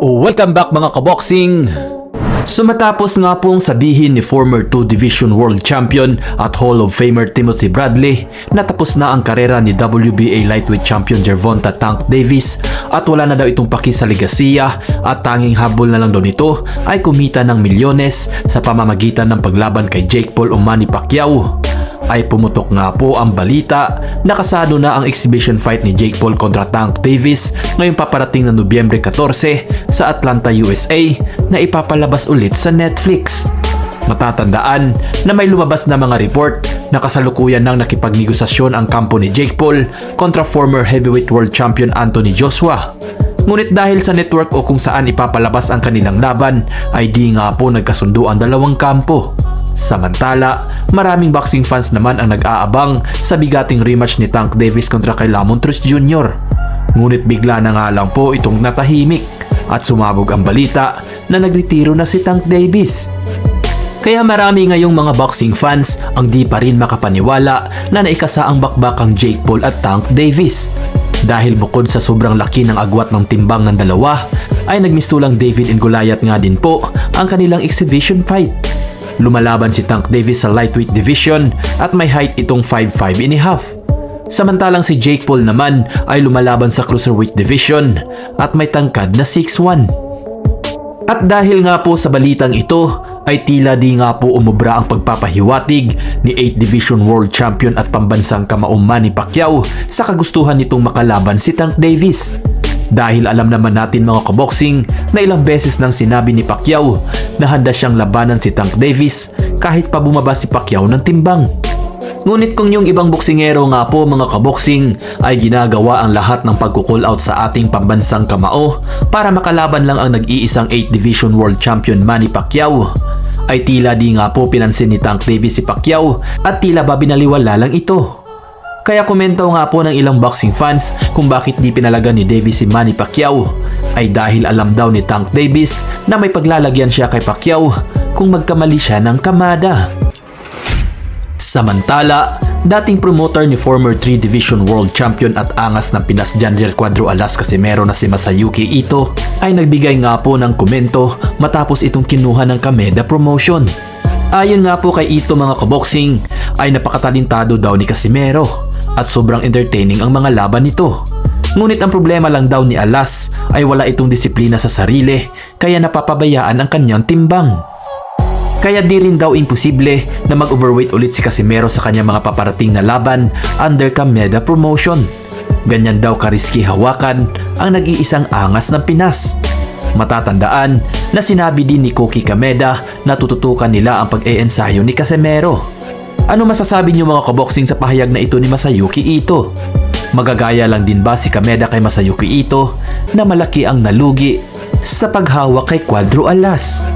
Welcome back mga kaboxing! So matapos nga pong sabihin ni former 2 Division World Champion at Hall of Famer Timothy Bradley na tapos na ang karera ni WBA Lightweight Champion Gervonta Tank Davis at wala na daw itong paki sa legasiya at tanging habol na lang daw nito ay kumita ng milyones sa pamamagitan ng paglaban kay Jake Paul o Manny Pacquiao ay pumutok nga po ang balita na kasado na ang exhibition fight ni Jake Paul kontra Tank Davis ngayong paparating na Nobyembre 14 sa Atlanta, USA na ipapalabas ulit sa Netflix. Matatandaan na may lumabas na mga report na kasalukuyan nang nakipagnegosasyon ang kampo ni Jake Paul kontra former heavyweight world champion Anthony Joshua. Ngunit dahil sa network o kung saan ipapalabas ang kanilang laban ay di nga po nagkasundo ang dalawang kampo. Samantala, maraming boxing fans naman ang nag-aabang sa bigating rematch ni Tank Davis kontra kay Lamontrus Jr. Ngunit bigla na nga lang po itong natahimik at sumabog ang balita na nagretiro na si Tank Davis. Kaya marami ngayong mga boxing fans ang di pa rin makapaniwala na naikasa ang bakbakang Jake Paul at Tank Davis. Dahil bukod sa sobrang laki ng agwat ng timbang ng dalawa, ay nagmistulang David and Goliath nga din po ang kanilang exhibition fight. Lumalaban si Tank Davis sa lightweight division at may height itong 5'5 and a half. Samantalang si Jake Paul naman ay lumalaban sa cruiserweight division at may tangkad na 6'1. At dahil nga po sa balitang ito, ay tila di nga po umubra ang pagpapahiwatig ni 8 Division World Champion at pambansang kamaong Manny Pacquiao sa kagustuhan nitong makalaban si Tank Davis. Dahil alam naman natin mga kaboxing na ilang beses nang sinabi ni Pacquiao na handa siyang labanan si Tank Davis kahit pa bumaba si Pacquiao ng timbang. Ngunit kung yung ibang boksingero nga po mga kaboksing ay ginagawa ang lahat ng pagkukul out sa ating pambansang kamao para makalaban lang ang nag-iisang 8 Division World Champion Manny Pacquiao ay tila di nga po pinansin ni Tank Davis si Pacquiao at tila ba binaliwala lang ito. Kaya komento nga po ng ilang boxing fans kung bakit di pinalaga ni Davis si Manny Pacquiao ay dahil alam daw ni Tank Davis na may paglalagyan siya kay Pacquiao kung magkamali siya ng kamada. Samantala, dating promoter ni former 3 Division World Champion at angas ng Pinas Janriel Cuadro Alas Casimero na si Masayuki Ito ay nagbigay nga po ng komento matapos itong kinuha ng Kameda promotion. Ayon nga po kay Ito mga kaboxing ay napakatalintado daw ni Casimero at sobrang entertaining ang mga laban nito. Ngunit ang problema lang daw ni Alas ay wala itong disiplina sa sarili kaya napapabayaan ang kanyang timbang. Kaya di rin daw imposible na mag-overweight ulit si Casimero sa kanyang mga paparating na laban under Kameda promotion. Ganyan daw kariski hawakan ang nag-iisang angas ng Pinas. Matatandaan na sinabi din ni Koki Kameda na tututukan nila ang pag-eensayo ni Casimero. Ano masasabi niyo mga kaboxing sa pahayag na ito ni Masayuki Ito? Magagaya lang din ba si Kameda kay Masayuki Ito na malaki ang nalugi sa paghawak kay Cuadro Alas?